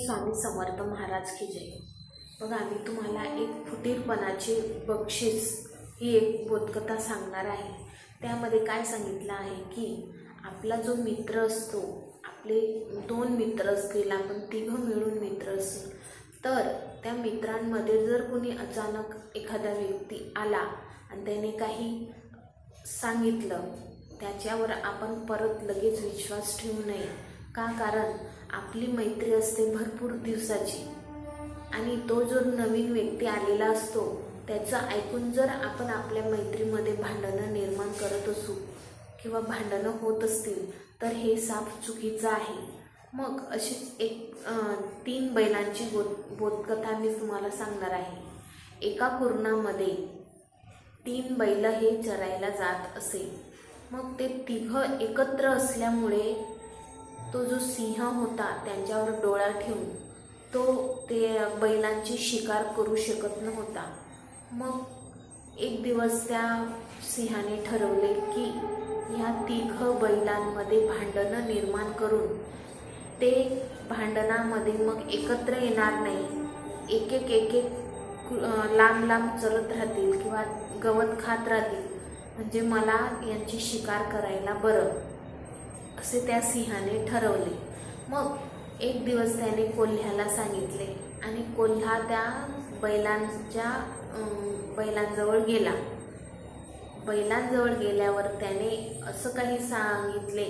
स्वामी समर्थ महाराज की जय. बघा आम्ही तुम्हाला एक फुटीरपणाचे बक्षीस ही एक बोधकथा सांगणार आहे. त्यामध्ये काय सांगितलं आहे की आपला जो मित्र असतो आपले दोन मित्र असतील आपण तिघं मिळून मित्र असू. तर त्या मित्रांमध्ये जर कोणी अचानक एखादा व्यक्ती आला आणि त्याने काही सांगितलं त्याच्यावर आपण परत लगेच विश्वास ठेवू नये. का? कारण आपली मैत्री असते भरपूर दिवसाची. आणि तो जो नवीन व्यक्ती आलेला असतो त्याचं ऐकून जर आपण आपल्या मैत्रीमध्ये भांडणं निर्माण करत असू किंवा भांडणं होत असतील तर हे साफ चुकीचं आहे. मग अशीच एक तीन बैलांची बोध बोधकथा मी तुम्हाला सांगणार आहे. एका कुरणामध्ये तीन बैल हे चरायला जात असे. मग ते तिघं एकत्र असल्यामुळे तो जो सिंह होता त्यांच्यावर डोळा ठेवून तो ते बैलांची शिकार करू शकत नव्हता. मग एक दिवस त्या सिंहाने ठरवले की ह्या तिघ बैलांमध्ये भांडणं निर्माण करून ते भांडणामध्ये मग एकत्र येणार नाही. एक एक एक एक लांब लांब चलत राहतील किंवा गवत खात राहतील. म्हणजे मला यांची शिकार करायला बरं. असे त्या सिंहाने ठरवले. मग एक दिवस त्याने कोल्ह्याला सांगितले आणि कोल्हा त्या बैलांच्या बैलांजवळ गेला. बैलांजवळ गेल्यावर त्याने असं काही सांगितले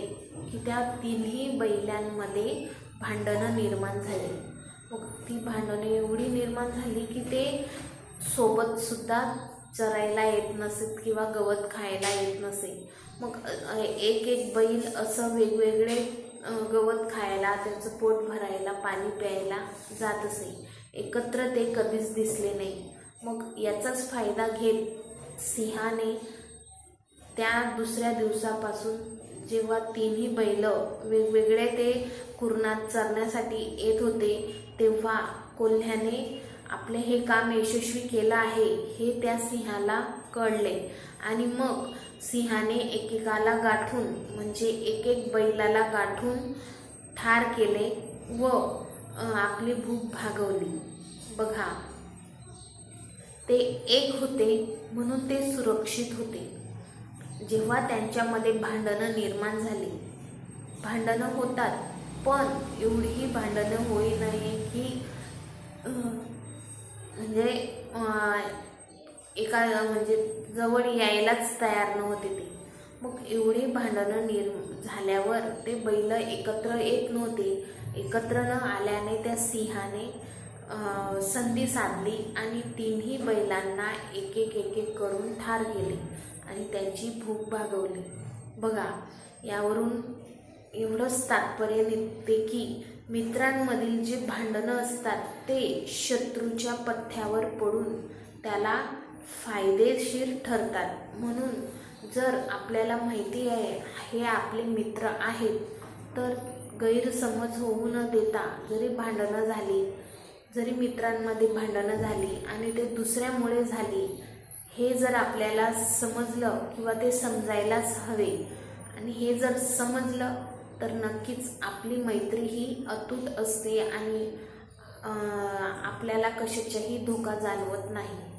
की त्या तिन्ही बैलांमध्ये भांडणं निर्माण झाली. मग ती भांडणं एवढी निर्माण झाली की ते सोबतसुद्धा चरायला येत नसेत किंवा गवत खायला येत नसे. मग एक एक बैल असं वेगवेगळे गवत खायला त्याचं पोट भरायला पाणी प्यायला जात असे एकत्र ते कधीच दिसले नाही. मग याचाच फायदा घेत सिंहाने त्या दुसऱ्या दिवसापासून जेव्हा तिन्ही बैल वेगवेगळे ते कुरणात चरण्यासाठी येत होते तेव्हा कोल्ह्याने आपले हे काम यशस्वी केलं आहे हे त्या सिंहाला कळले. आणि मग सिंहाने एकेकाला गाठून म्हणजे एक एक बैलाला गाठून ठार केले व आपली भूक भागवली. बघा. ते एक होते म्हणून ते सुरक्षित होते. जेव्हा त्यांच्यामध्ये भांडणं निर्माण झाली. भांडणं होतात पण एवढीही भांडणं होई नये की एका म्हणजे जवळ यायलाच तयार नव्हते ते. मग एवढी भांडणं निर् झाल्यावर ते बैल एकत्र येत नव्हते. एकत्र न आल्याने त्या सिंहाने संधी साधली आणि तिन्ही बैलांना एक एक एक एक करून ठार केले आणि त्यांची भूक भागवली. बघा यावरून एवढंच तात्पर्य निघते की मित्रांमधील जे भांडणं असतात ते शत्रूच्या पथ्यावर पडून त्याला फायदेशीर ठरतात. म्हणून जर आपल्याला माहिती आहे हे आपले मित्र आहेत तर गैरसमज होऊ न देता जरी भांडणं झाली जरी मित्रांमध्ये भांडणं झाली आणि ते दुसऱ्यामुळे झाली हे जर आपल्याला समजलं किंवा ते समजायलाच हवे आणि हे जर समजलं तर नक्कीच आपली मैत्री ही अतूट असते आणि आपल्याला कशाचाही धोका जाणवत नाही.